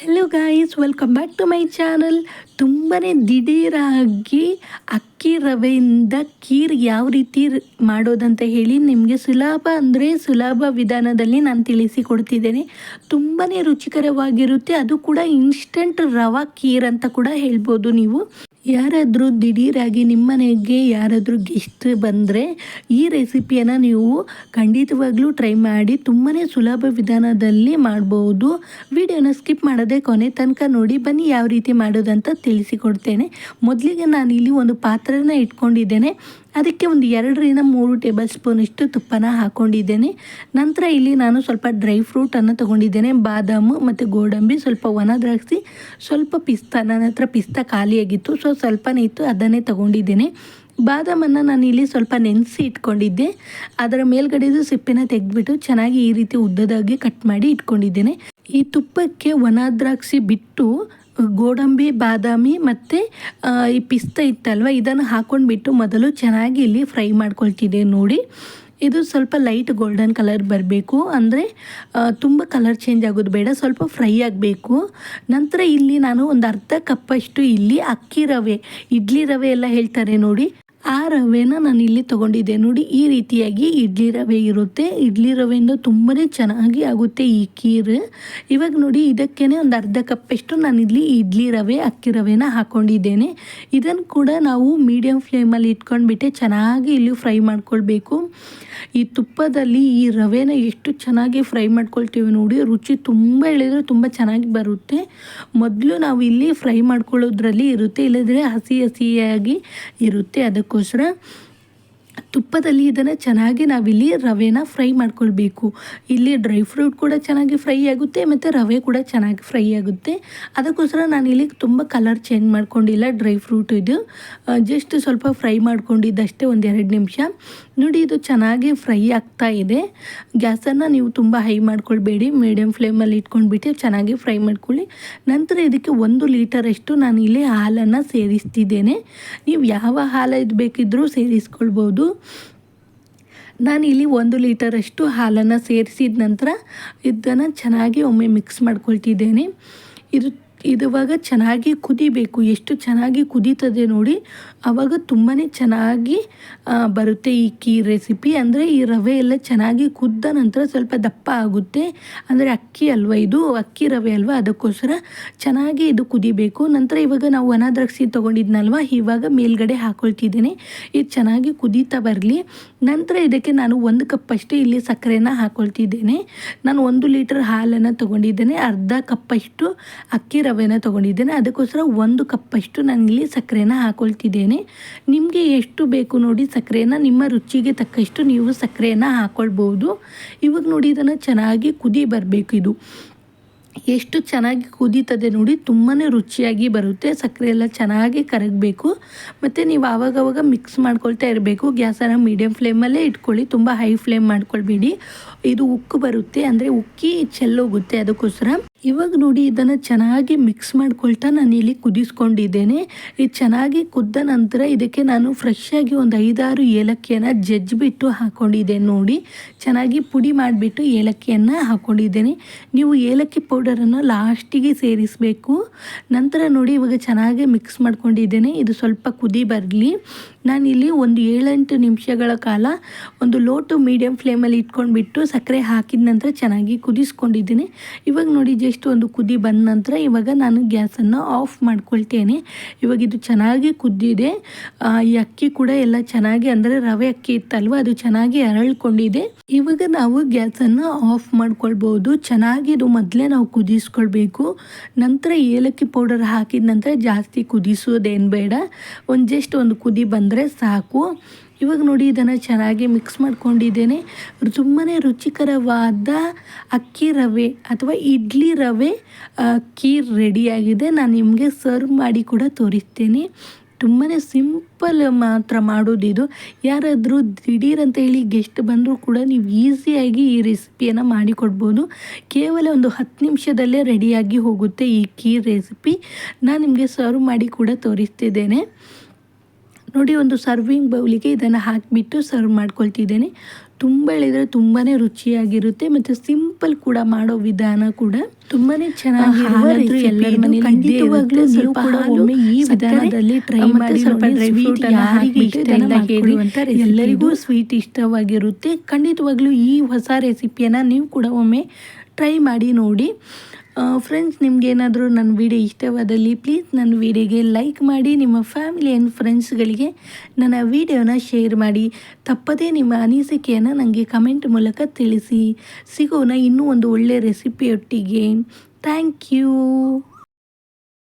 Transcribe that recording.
Hello guys welcome back to my channel ತುಂಬಾ ದಿಢೀರಾಗಿ ಅಕ್ಕಿ ರವೆಯಿಂದ ಖೀರ್ ಯಾವ ರೀತಿ ಮಾಡೋದಂತ ಹೇಳಿ ನಿಮಗೆ ಸುಲಭ ಅಂದರೆ ಸುಲಭ ವಿಧಾನದಲ್ಲಿ ನಾನು ತಿಳಿಸಿಕೊಡ್ತಿದ್ದೇನೆ. ತುಂಬಾ ರುಚಿಕರವಾಗಿರುತ್ತೆ. ಅದು ಕೂಡ ಇನ್ಸ್ಟಂಟ್ ರವಾ ಖೀರ್ ಅಂತ ಕೂಡ ಹೇಳ್ಬೋದು ನೀವು. ಯಾರಾದರೂ ದಿಢೀರಾಗಿ ನಿಮ್ಮ ಮನೆಗೆ ಯಾರಾದರೂ ಗೆಸ್ಟ್ ಬಂದರೆ ಈ ರೆಸಿಪಿಯನ್ನು ನೀವು ಖಂಡಿತವಾಗ್ಲೂ ಟ್ರೈ ಮಾಡಿ ತುಂಬಾ ಸುಲಭ ವಿಧಾನದಲ್ಲಿ ಮಾಡ್ಬೋದು. ವಿಡಿಯೋನ ಸ್ಕಿಪ್ ಮಾಡೋದೇ ಕೊನೆ ತನಕ ನೋಡಿ, ಬನ್ನಿ ಯಾವ ರೀತಿ ಮಾಡೋದಂತ ತಿಳಿಸಿಕೊಡ್ತೇನೆ. ಮೊದಲಿಗೆ ನಾನು ಇಲ್ಲಿ ಒಂದು ಪಾತ್ರೆನ ಇಟ್ಕೊಂಡಿದ್ದೇನೆ. ಅದಕ್ಕೆ ಒಂದು ಎರಡರಿಂದ ಮೂರು ಟೇಬಲ್ ಸ್ಪೂನಷ್ಟು ತುಪ್ಪನ ಹಾಕ್ಕೊಂಡಿದ್ದೇನೆ ನಂತರ ಇಲ್ಲಿ ನಾನು ಸ್ವಲ್ಪ ಡ್ರೈ ಫ್ರೂಟನ್ನು ತೊಗೊಂಡಿದ್ದೇನೆ. ಬಾದಾಮು ಮತ್ತು ಗೋಡಂಬಿ ಸ್ವಲ್ಪ ಒಣ ದ್ರಾಕ್ಷಿ, ಸ್ವಲ್ಪ ಪಿಸ್ತಾ, ನನ್ನ ಹತ್ರ ಪಿಸ್ತಾ ಖಾಲಿಯಾಗಿತ್ತು. ಸೊ ಸ್ವಲ್ಪನೇ ಇತ್ತು, ಅದನ್ನೇ ತೊಗೊಂಡಿದ್ದೇನೆ. ಬಾದಾಮನ್ನು ನಾನು ಇಲ್ಲಿ ಸ್ವಲ್ಪ ನೆನೆಸಿ ಇಟ್ಕೊಂಡಿದ್ದೆ. ಅದರ ಮೇಲ್ಗಡೆದು ಸಿಪ್ಪೆನ ತೆಗೆದ್ಬಿಟ್ಟು ಚೆನ್ನಾಗಿ ಈ ರೀತಿ ಉದ್ದದಾಗಿ ಕಟ್ ಮಾಡಿ ಇಟ್ಕೊಂಡಿದ್ದೇನೆ. ಈ ತುಪ್ಪಕ್ಕೆ ಒಣ ದ್ರಾಕ್ಷಿ ಬಿಟ್ಟು ಗೋಡಂಬಿ, ಬಾದಾಮಿ ಮತ್ತು ಈ ಪಿಸ್ತಾ ಇತ್ತಲ್ವ? ಇದನ್ನು ಹಾಕ್ಕೊಂಡ್ಬಿಟ್ಟು ಮೊದಲು ಚೆನ್ನಾಗಿ ಇಲ್ಲಿ ಫ್ರೈ ಮಾಡ್ಕೊಳ್ತಿದ್ದೆ ನೋಡಿ. ಇದು ಸ್ವಲ್ಪ ಲೈಟ್ ಗೋಲ್ಡನ್ ಕಲರ್ ಬರಬೇಕು. ಅಂದರೆ ತುಂಬ ಕಲರ್ ಚೇಂಜ್ ಆಗೋದು ಬೇಡ, ಸ್ವಲ್ಪ ಫ್ರೈ ಆಗಬೇಕು. ನಂತರ ಇಲ್ಲಿ ನಾನು ಒಂದು ಅರ್ಧ ಕಪ್ಪಷ್ಟು ಇಲ್ಲಿ ಅಕ್ಕಿ ರವೆ, ಇಡ್ಲಿ ರವೆ ಎಲ್ಲ ಹೇಳ್ತಾರೆ ನೋಡಿ. ಆ ರವೆನ ನಾನು ಇಲ್ಲಿ ತೊಗೊಂಡಿದ್ದೆ. ನೋಡಿ, ಈ ರೀತಿಯಾಗಿ ಇಡ್ಲಿ ರವೆ ಇರುತ್ತೆ. ಇಡ್ಲಿ ರವೆಯಿಂದ ತುಂಬಾ ಚೆನ್ನಾಗಿ ಆಗುತ್ತೆ ಈ ಖೀರ್. ಇವಾಗ ನೋಡಿ ಇದಕ್ಕೇ ಒಂದು ಅರ್ಧ ಕಪ್ಪಷ್ಟು ನಾನು ಇಲ್ಲಿ ಇಡ್ಲಿ ರವೆ, ಅಕ್ಕಿ ರವೆನ ಹಾಕ್ಕೊಂಡಿದ್ದೇನೆ ಇದನ್ನು ಕೂಡ ನಾವು ಮೀಡಿಯಮ್ ಫ್ಲೇಮಲ್ಲಿ ಇಟ್ಕೊಂಡ್ಬಿಟ್ಟೆ ಚೆನ್ನಾಗಿ ಇಲ್ಲಿ ಫ್ರೈ ಮಾಡ್ಕೊಳ್ಬೇಕು. ಈ ತುಪ್ಪದಲ್ಲಿ ಈ ರವೆನ ಎಷ್ಟು ಚೆನ್ನಾಗಿ ಫ್ರೈ ಮಾಡ್ಕೊಳ್ತೀವಿ ನೋಡಿ, ರುಚಿ ತುಂಬ ಹೇಳಿದರೆ ತುಂಬ ಚೆನ್ನಾಗಿ ಬರುತ್ತೆ. ಮೊದಲು ನಾವು ಇಲ್ಲಿ ಫ್ರೈ ಮಾಡ್ಕೊಳ್ಳೋದ್ರಲ್ಲಿ ಇರುತ್ತೆ, ಇಲ್ಲದ್ರೆ ಹಸಿ ಹಸಿಯಾಗಿ ಇರುತ್ತೆ. ಅದಕ್ಕೋಸ್ಕರ ತುಪ್ಪದಲ್ಲಿ ಇದನ್ನು ಚೆನ್ನಾಗಿ ನಾವಿಲ್ಲಿ ರವೆನ ಫ್ರೈ ಮಾಡ್ಕೊಳ್ಬೇಕು. ಇಲ್ಲಿ ಡ್ರೈ ಫ್ರೂಟ್ ಕೂಡ ಚೆನ್ನಾಗಿ ಫ್ರೈ ಆಗುತ್ತೆ, ಮತ್ತು ರವೆ ಕೂಡ ಚೆನ್ನಾಗಿ ಫ್ರೈ ಆಗುತ್ತೆ. ಅದಕ್ಕೋಸ್ಕರ ನಾನು ಇಲ್ಲಿ ತುಂಬ ಕಲರ್ ಚೇಂಜ್ ಮಾಡ್ಕೊಂಡಿಲ್ಲ ಡ್ರೈ ಫ್ರೂಟ್ ಇದು. ಜಸ್ಟ್ ಸ್ವಲ್ಪ ಫ್ರೈ ಮಾಡ್ಕೊಂಡಿದ್ದಷ್ಟೇ ಒಂದು ಎರಡು ನಿಮಿಷ. ನೋಡಿ, ಇದು ಚೆನ್ನಾಗಿ ಫ್ರೈ ಆಗ್ತಾ ಇದೆ. ಗ್ಯಾಸನ್ನು ನೀವು ತುಂಬ ಹೈ ಮಾಡ್ಕೊಳ್ಬೇಡಿ ಮೀಡಿಯಮ್ ಫ್ಲೇಮಲ್ಲಿ ಇಟ್ಕೊಂಡ್ಬಿಟ್ಟು ಚೆನ್ನಾಗಿ ಫ್ರೈ ಮಾಡ್ಕೊಳ್ಳಿ. ನಂತರ ಇದಕ್ಕೆ ಒಂದು ಲೀಟರಷ್ಟು ನಾನು ಇಲ್ಲಿ ಹಾಲನ್ನು ಸೇರಿಸ್ತಿದ್ದೇನೆ. ನೀವು ಯಾವ ಹಾಲು ಇದು ಬೇಕಿದ್ದರೂ ಸೇರಿಸ್ಕೊಳ್ಬೋದು. ನಾನು ಇಲ್ಲಿ ಒಂದು ಲೀಟರಷ್ಟು ಹಾಲನ್ನು ಸೇರಿಸಿದ ನಂತರ ಇದನ್ನು ಚೆನ್ನಾಗಿ ಒಮ್ಮೆ ಮಿಕ್ಸ್ ಮಾಡ್ಕೊಳ್ತಿದ್ದೇನೆ. ಇದು ಇದುವಾಗ ಚೆನ್ನಾಗಿ ಕುದಿಬೇಕು. ಎಷ್ಟು ಚೆನ್ನಾಗಿ ಕುದೀತದೆ ನೋಡಿ ಆವಾಗ ತುಂಬಾ ಚೆನ್ನಾಗಿ ಬರುತ್ತೆ ಈ ಕೀ ರೆಸಿಪಿ ಅಂದರೆ ಈ ರವೆ ಎಲ್ಲ ಚೆನ್ನಾಗಿ ಕುದ್ದ ನಂತರ ಸ್ವಲ್ಪ ದಪ್ಪ ಆಗುತ್ತೆ. ಅಂದರೆ ಅಕ್ಕಿ ಅಲ್ವ ಇದು? ಅಕ್ಕಿ ರವೆ ಅಲ್ವ? ಅದಕ್ಕೋಸ್ಕರ ಚೆನ್ನಾಗಿ ಇದು ಕುದಿಬೇಕು. ನಂತರ ಇವಾಗ ನಾವು ಒಣ ದ್ರಾಕ್ಷಿ ತೊಗೊಂಡಿದ್ನಲ್ವ? ಇವಾಗ ಮೇಲ್ಗಡೆ ಹಾಕೊಳ್ತಿದ್ದೇನೆ. ಇದು ಚೆನ್ನಾಗಿ ಕುದೀತಾ ಬರಲಿ. ನಂತರ ಇದಕ್ಕೆ ನಾನು ಒಂದು ಕಪ್ಪಷ್ಟು ಇಲ್ಲಿ ಸಕ್ಕರೆನ ಹಾಕೊಳ್ತಿದ್ದೇನೆ. ನಾನು ಒಂದು ಲೀಟರ್ ಹಾಲನ್ನು ತೊಗೊಂಡಿದ್ದೇನೆ. ಅರ್ಧ ಕಪ್ಪಷ್ಟು ಅಕ್ಕಿ ರವೆನ ತೊಗೊಂಡಿದ್ದೇನೆ ಅದಕ್ಕೋಸ್ಕರ ಒಂದು ಕಪ್ಪಷ್ಟು ನಾನು ಇಲ್ಲಿ ಸಕ್ಕರೆನ ಹಾಕೊಳ್ತಿದ್ದೇನೆ. ನಿಮಗೆ ಎಷ್ಟು ಬೇಕು ನೋಡಿ ಸಕ್ಕರೆನ, ನಿಮ್ಮ ರುಚಿಗೆ ತಕ್ಕಷ್ಟು ನೀವು ಸಕ್ಕರೆಯನ್ನು ಹಾಕ್ಕೊಳ್ಬೋದು ಇವಾಗ ನೋಡಿ ಇದನ್ನು ಚೆನ್ನಾಗಿ ಕುದಿ ಬರಬೇಕು ಇದು. ಎಷ್ಟು ಚೆನ್ನಾಗಿ ಕುದೀತದೆ ನೋಡಿ ತುಂಬಾ ರುಚಿಯಾಗಿ ಬರುತ್ತೆ. ಸಕ್ಕರೆ ಎಲ್ಲ ಚೆನ್ನಾಗಿ ಕರಗಬೇಕು. ಮತ್ತು ನೀವು ಆವಾಗವಾಗ ಮಿಕ್ಸ್ ಮಾಡ್ಕೊಳ್ತಾ ಇರಬೇಕು. ಗ್ಯಾಸನ್ನು ಮೀಡಿಯಮ್ ಫ್ಲೇಮಲ್ಲೇ ಇಟ್ಕೊಳ್ಳಿ, ತುಂಬ ಹೈ ಫ್ಲೇಮ್ ಮಾಡ್ಕೊಳ್ಬೇಡಿ. ಇದು ಉಕ್ಕು ಬರುತ್ತೆ, ಅಂದರೆ ಉಕ್ಕಿ ಚೆಲ್ಲೋಗುತ್ತೆ ಅದಕ್ಕೋಸ್ಕರ. ಇವಾಗ ನೋಡಿ ಇದನ್ನು ಚೆನ್ನಾಗಿ ಮಿಕ್ಸ್ ಮಾಡ್ಕೊಳ್ತಾ ನಾನು ಇಲ್ಲಿ ಕುದಿಸ್ಕೊಂಡಿದ್ದೇನೆ. ಇದು ಚೆನ್ನಾಗಿ ಕುದ್ದ ನಂತರ ಇದಕ್ಕೆ ನಾನು ಫ್ರೆಶ್ ಆಗಿ ಒಂದು ಐದಾರು ಏಲಕ್ಕಿಯನ್ನು ಜಜ್ಜಿಬಿಟ್ಟು ಹಾಕ್ಕೊಂಡಿದ್ದೇನೆ ನೋಡಿ. ಚೆನ್ನಾಗಿ ಪುಡಿ ಮಾಡಿಬಿಟ್ಟು ಏಲಕ್ಕಿಯನ್ನು ಹಾಕ್ಕೊಂಡಿದ್ದೇನೆ ನೀವು ಏಲಕ್ಕಿ ಪೌಡರನ್ನು ಲಾಸ್ಟಿಗೆ ಸೇರಿಸಬೇಕು. ನಂತರ ನೋಡಿ ಇವಾಗ ಚೆನ್ನಾಗಿ ಮಿಕ್ಸ್ ಮಾಡ್ಕೊಂಡಿದ್ದೇನೆ. ಇದು ಸ್ವಲ್ಪ ಕುದಿ ಬರಲಿ. ನಾನಿಲ್ಲಿ ಒಂದು ಏಳೆಂಟು ನಿಮಿಷಗಳ ಕಾಲ ಒಂದು ಲೋ ಟು ಮೀಡಿಯಮ್ ಫ್ಲೇಮಲ್ಲಿ ಇಟ್ಕೊಂಡ್ಬಿಟ್ಟು ಸಕ್ಕರೆ ಹಾಕಿದ ನಂತರ ಚೆನ್ನಾಗಿ ಕುದಿಸ್ಕೊಂಡಿದ್ದೀನಿ. ಇವಾಗ ನೋಡಿ ಜಸ್ಟ್ ಒಂದು ಕುದಿ ಬಂದ ನಂತರ ಇವಾಗ ನಾನು ಗ್ಯಾಸನ್ನು ಆಫ್ ಮಾಡ್ಕೊಳ್ತೇನೆ. ಇವಾಗ ಇದು ಚೆನ್ನಾಗಿ ಕುದ್ದಿದೆ. ಈ ಅಕ್ಕಿ ಕೂಡ ಎಲ್ಲ ಚೆನ್ನಾಗಿ ಅಂದರೆ ರವೆ ಅಕ್ಕಿ ಇತ್ತಲ್ವ, ಅದು ಚೆನ್ನಾಗಿ ಅರಳ್ಕೊಂಡಿದೆ. ಇವಾಗ ನಾವು ಗ್ಯಾಸನ್ನು ಆಫ್ ಮಾಡ್ಕೊಳ್ಬೋದು. ಚೆನ್ನಾಗಿ ಇದು ಮೊದಲೇ ನಾವು ಕುದಿಸ್ಕೊಳ್ಬೇಕು. ನಂತರ ಏಲಕ್ಕಿ ಪೌಡರ್ ಹಾಕಿದ ನಂತರ ಜಾಸ್ತಿ ಕುದಿಸೋದೇನು ಬೇಡ. ಒಂದು ಜಸ್ಟ್ ಒಂದು ಕುದಿ ಬಂದರೆ ಸಾಕು. ಇವಾಗ ನೋಡಿ ಇದನ್ನು ಚೆನ್ನಾಗಿ ಮಿಕ್ಸ್ ಮಾಡ್ಕೊಂಡಿದ್ದೇನೆ. ತುಂಬಾ ರುಚಿಕರವಾದ ಅಕ್ಕಿ ರವೆ ಅಥವಾ ಇಡ್ಲಿ ರವೆ ಅಕ್ಕಿ ರೆಡಿಯಾಗಿದೆ. ನಾನು ನಿಮಗೆ ಸರ್ವ್ ಮಾಡಿ ಕೂಡ ತೋರಿಸ್ತೇನೆ. ತುಂಬಾ ಸಿಂಪಲ್ ಮಾತ್ರ ಮಾಡೋದಿದು. ಯಾರಾದರೂ ದಿಢೀರ್ ಅಂತ ಹೇಳಿ ಗೆಸ್ಟ್ ಬಂದರೂ ಕೂಡ ನೀವು ಈಸಿಯಾಗಿ ಈ ರೆಸಿಪಿಯನ್ನು ಮಾಡಿಕೊಡ್ಬೋದು. ಕೇವಲ ಒಂದು ಹತ್ತು ನಿಮಿಷದಲ್ಲೇ ರೆಡಿಯಾಗಿ ಹೋಗುತ್ತೆ ಈ ಕೀ ರೆಸಿಪಿ ನಾನು ನಿಮಗೆ ಸರ್ವ್ ಮಾಡಿ ಕೂಡ ತೋರಿಸ್ತಿದ್ದೇನೆ. ನೋಡಿ ಒಂದು ಸರ್ವಿಂಗ್ ಬೌಲಿಗೆ ಇದನ್ನು ಹಾಕಿಬಿಟ್ಟು ಸರ್ವ್ ಮಾಡ್ಕೊಳ್ತಿದ್ದೇನೆ ತುಂಬ ಹೇಳಿದರೆ ತುಂಬಾ ರುಚಿಯಾಗಿರುತ್ತೆ ಮತ್ತು ಸಿಂಪಲ್ ಕೂಡ ಮಾಡೋ ವಿಧಾನ ಕೂಡ ತುಂಬಾನೇ ಚೆನ್ನಾಗಿ ಎಲ್ಲರ. ನೀವು ಕೂಡ ಒಮ್ಮೆ ಈ ವಿಧಾನದಲ್ಲಿ ಟ್ರೈ ಮಾಡಿ ಸ್ವಲ್ಪ ಹಾಕಿ ಎಲ್ಲರಿಗೂ. ಸ್ವೀಟ್ ಇಷ್ಟವಾಗಿರುತ್ತೆ ಖಂಡಿತವಾಗ್ಲೂ ಈ ಹೊಸ ರೆಸಿಪಿಯನ್ನು ನೀವು ಕೂಡ ಒಮ್ಮೆ ಟ್ರೈ ಮಾಡಿ ನೋಡಿ ಫ್ರೆಂಡ್ಸ್ ನಿಮಗೇನಾದರೂ ನನ್ನ ವಿಡಿಯೋ ಇಷ್ಟವಾದಲ್ಲಿ ಪ್ಲೀಸ್ ನನ್ನ ವಿಡಿಯೋಗೆ ಲೈಕ್ ಮಾಡಿ, ನಿಮ್ಮ ಫ್ಯಾಮಿಲಿ ಆ್ಯಂಡ್ ಫ್ರೆಂಡ್ಸ್ಗಳಿಗೆ ನನ್ನ ವಿಡಿಯೋನ ಶೇರ್ ಮಾಡಿ. ತಪ್ಪದೇ ನಿಮ್ಮ ಅನಿಸಿಕೆಯನ್ನು ನನಗೆ ಕಮೆಂಟ್ ಮೂಲಕ ತಿಳಿಸಿ. ಸಿಗೋಣ ಇನ್ನೂ ಒಂದು ಒಳ್ಳೆಯ ರೆಸಿಪಿಯೊಟ್ಟಿಗೆ ಥ್ಯಾಂಕ್ ಯು